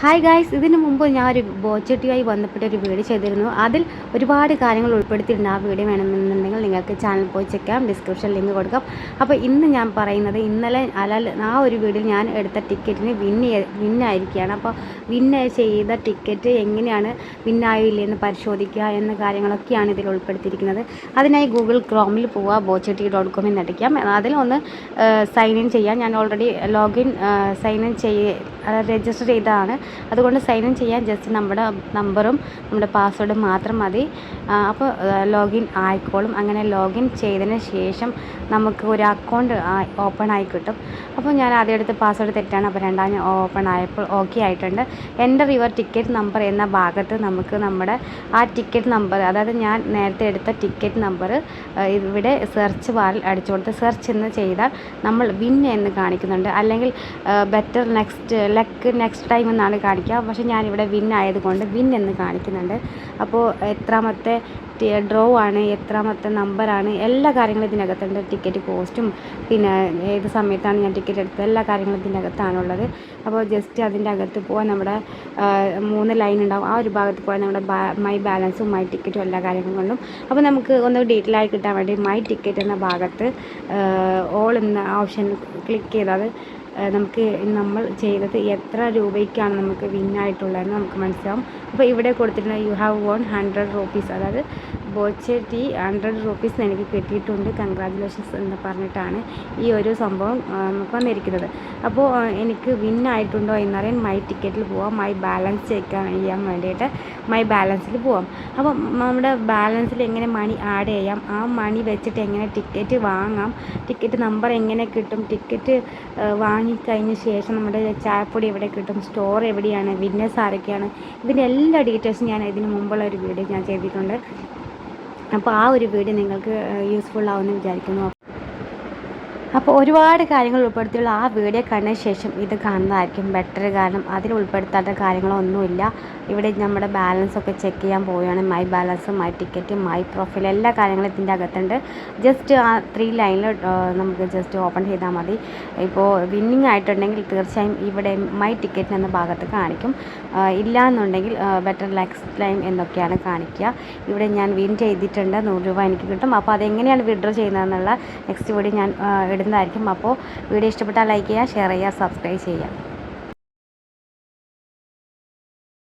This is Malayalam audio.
ഹായ് ഗായ്സ് ഇതിന് മുമ്പ് ഞാൻ ഒരു ബോച്ചട്ടിയുമായി ബന്ധപ്പെട്ട ഒരു വീഡിയോ ചെയ്തിരുന്നു. അതിൽ ഒരുപാട് കാര്യങ്ങൾ ഉൾപ്പെടുത്തിയിട്ടുണ്ട് ആ വീഡിയോ വേണമെന്നുണ്ടെങ്കിൽ നിങ്ങൾക്ക് ചാനൽ പോയി ചെക്ക് ചെയ്യാം. ഡിസ്ക്രിപ്ഷൻ ലിങ്ക് കൊടുക്കാം. അപ്പോൾ ഇന്ന് ഞാൻ പറയുന്നത് ഇന്നലെ അല്ല ആ ഒരു വീഡിയോയിൽ ഞാൻ എടുത്ത ടിക്കറ്റിന് വിൻ വിന്നായിരിക്കുകയാണ് അപ്പോൾ വിന്ന് ചെയ്ത ടിക്കറ്റ് എങ്ങനെയാണ് വിന്നായില്ലേ എന്ന് പരിശോധിക്കുക എന്ന കാര്യങ്ങളൊക്കെയാണ് ഇതിൽ ഉൾപ്പെടുത്തിയിരിക്കുന്നത്. അതിനായി ഗൂഗിൾ ക്രോമിൽ പോവുക ബോച്ചട്ടി ഡോട്ട് കോമിൽ നിന്ന് അടിക്കാം. അതിൽ ഒന്ന് സൈൻ ഇൻ ചെയ്യാം. ഞാൻ ഓൾറെഡി ലോഗിൻ സൈൻ ഇൻ ചെയ്യ രജിസ്റ്റർ ചെയ്തതാണ്. അതുകൊണ്ട് സൈൻ ഇൻ ചെയ്യാൻ ജസ്റ്റ് നമ്മുടെ നമ്പറും നമ്മുടെ പാസ്വേഡും മാത്രം മതി. അപ്പോൾ ലോഗിൻ ആയിക്കോളും. അങ്ങനെ ലോഗിൻ ചെയ്തതിന് ശേഷം നമുക്ക് ഒരു അക്കൗണ്ട് ഓപ്പൺ ആയി കിട്ടും. അപ്പോൾ ഞാൻ ആദ്യം എടുത്ത് പാസ്വേഡ് തെറ്റാണ്. അപ്പോൾ രണ്ടാം ഓപ്പൺ ആയപ്പോൾ ഓക്കെ ആയിട്ടുണ്ട്. എന്റെ യുവർ ടിക്കറ്റ് നമ്പർ എന്ന ഭാഗത്ത് നമുക്ക് നമ്മുടെ ആ ടിക്കറ്റ് നമ്പർ അതായത് ഞാൻ നേരത്തെ എടുത്ത ടിക്കറ്റ് നമ്പർ ഇവിടെ സെർച്ച് ബാറിൽ അടിച്ചു കൊടുത്ത് സെർച്ച് എന്ന് ചെയ്താൽ നമ്മൾ വിൻ എന്ന് കാണിക്കുന്നുണ്ട്. അല്ലെങ്കിൽ better next luck next time എന്നാണ് കാണിക്കുക. പക്ഷേ ഞാനിവിടെ വിൻ ആയതുകൊണ്ട് വിൻ എന്ന് കാണിക്കുന്നുണ്ട്. അപ്പോൾ എത്രാമത്തെ ഡ്രോ ആണ് എത്രാമത്തെ നമ്പറാണ് എല്ലാ കാര്യങ്ങളും ഇതിനകത്തുണ്ട്. ടിക്കറ്റ് കോസ്റ്റും പിന്നെ ഏത് സമയത്താണ് ഞാൻ ടിക്കറ്റ് എടുത്തത് എല്ലാ കാര്യങ്ങളും ഇതിനകത്താണുള്ളത്. അപ്പോൾ ജസ്റ്റ് അതിന്റെ അകത്ത് പോകാൻ നമ്മുടെ മൂന്ന് ലൈൻ ഉണ്ടാവും. ആ ഒരു ഭാഗത്ത് പോയാൽ നമ്മുടെ മൈ ബാലൻസും മൈ ടിക്കറ്റും എല്ലാ കാര്യങ്ങളും അപ്പോൾ നമുക്ക് ഒന്ന് ഡീറ്റെയിൽ ആയി കിട്ടാൻ വേണ്ടി മൈ ടിക്കറ്റ് എന്ന ഭാഗത്ത് ഓൾ എന്ന ഓപ്ഷൻ ക്ലിക്ക് ചെയ്താൽ നമുക്ക് നമ്മൾ ചെയ്തത് എത്ര രൂപയ്ക്കാണ് നമുക്ക് വിന്നായിട്ടുള്ളതെന്ന് നമുക്ക് മനസ്സിലാവും. അപ്പോൾ ഇവിടെ കൊടുത്തിട്ടുണ്ട് you have won hundred rupees അതായത് ബോച്ചെ ടീ ഹൺഡ്രഡ് റുപ്പീസ് എനിക്ക് കിട്ടിയിട്ടുണ്ട്. കൺഗ്രാജുലേഷൻസ് എന്ന് പറഞ്ഞിട്ടാണ് ഈ ഒരു സംഭവം നമുക്ക് വന്നിരിക്കുന്നത്. അപ്പോൾ എനിക്ക് വിൻ വിന്നായിട്ടുണ്ടോ എന്നറിയാൻ മൈ ടിക്കറ്റിൽ പോവാം. മൈ ബാലൻസ് ചെക്ക് ചെയ്യാൻ വേണ്ടിയിട്ട് മൈ ബാലൻസിൽ പോവാം. അപ്പോൾ നമ്മുടെ ബാലൻസിൽ എങ്ങനെ മണി ആഡ് ചെയ്യാം? ആ മണി വെച്ചിട്ട് എങ്ങനെ ടിക്കറ്റ് വാങ്ങാം? ടിക്കറ്റ് നമ്പർ എങ്ങനെ കിട്ടും? ടിക്കറ്റ് വാങ്ങിക്കഴിഞ്ഞ ശേഷം നമ്മുടെ ചായപ്പൊടി എവിടെ കിട്ടും? സ്റ്റോർ എവിടെയാണ്? വിന്നേഴ്സ് ആരൊക്കെയാണ്? ഇതിന്റെ എല്ലാ ഡീറ്റെയിൽസും ഞാൻ ഇതിന് മുമ്പുള്ള ഒരു വീഡിയോ ഞാൻ ചെയ്തിട്ടുണ്ട്. അപ്പോൾ ആ ഒരു വീഡിയോ നിങ്ങൾക്ക് യൂസ്ഫുൾ ആവുമെന്ന് വിചാരിക്കുന്നു. അപ്പോൾ ഒരുപാട് കാര്യങ്ങൾ ഉൾപ്പെടുത്തിയുള്ള ആ വീഡിയോ കണ്ട ശേഷം ഇത് കാണുന്നതായിരിക്കും ബെറ്റർ കാരണം അതിൽ ഉൾപ്പെടുത്താത്ത കാര്യങ്ങളൊന്നുമില്ല. ഇവിടെ നമ്മുടെ ബാലൻസൊക്കെ ചെക്ക് ചെയ്യാൻ പോവുകയാണ്. My balance my ticket my profile എല്ലാ കാര്യങ്ങളും ഇതിന്റെ അകത്തുണ്ട്. ജസ്റ്റ് ആ ത്രീ ലൈനിൽ നമുക്ക് ജസ്റ്റ് ഓപ്പൺ ചെയ്താൽ മതി. ഇപ്പോൾ വിന്നിങ് ആയിട്ടുണ്ടെങ്കിൽ തീർച്ചയായും ഇവിടെ മൈ ടിക്കറ്റ് എന്ന ഭാഗത്ത് കാണിക്കും. ഇല്ല എന്നുണ്ടെങ്കിൽ ബെറ്റർ ലാക്സ് ലൈൻ എന്നൊക്കെയാണ് കാണിക്കുക. ഇവിടെ ഞാൻ വിൻ ചെയ്തിട്ടുണ്ട്. നൂറ് രൂപ എനിക്ക് കിട്ടും. അപ്പോൾ അതെങ്ങനെയാണ് വിഡ്രോ ചെയ്യുന്നതെന്നുള്ള നെക്സ്റ്റ് വീഡിയോ ഞാൻ ഇടുന്നതായിരിക്കും. അപ്പോൾ വീഡിയോ ഇഷ്ടപ്പെട്ടാൽ ലൈക്ക് ചെയ്യുക ഷെയർ ചെയ്യുക സബ്സ്ക്രൈബ് ചെയ്യുക.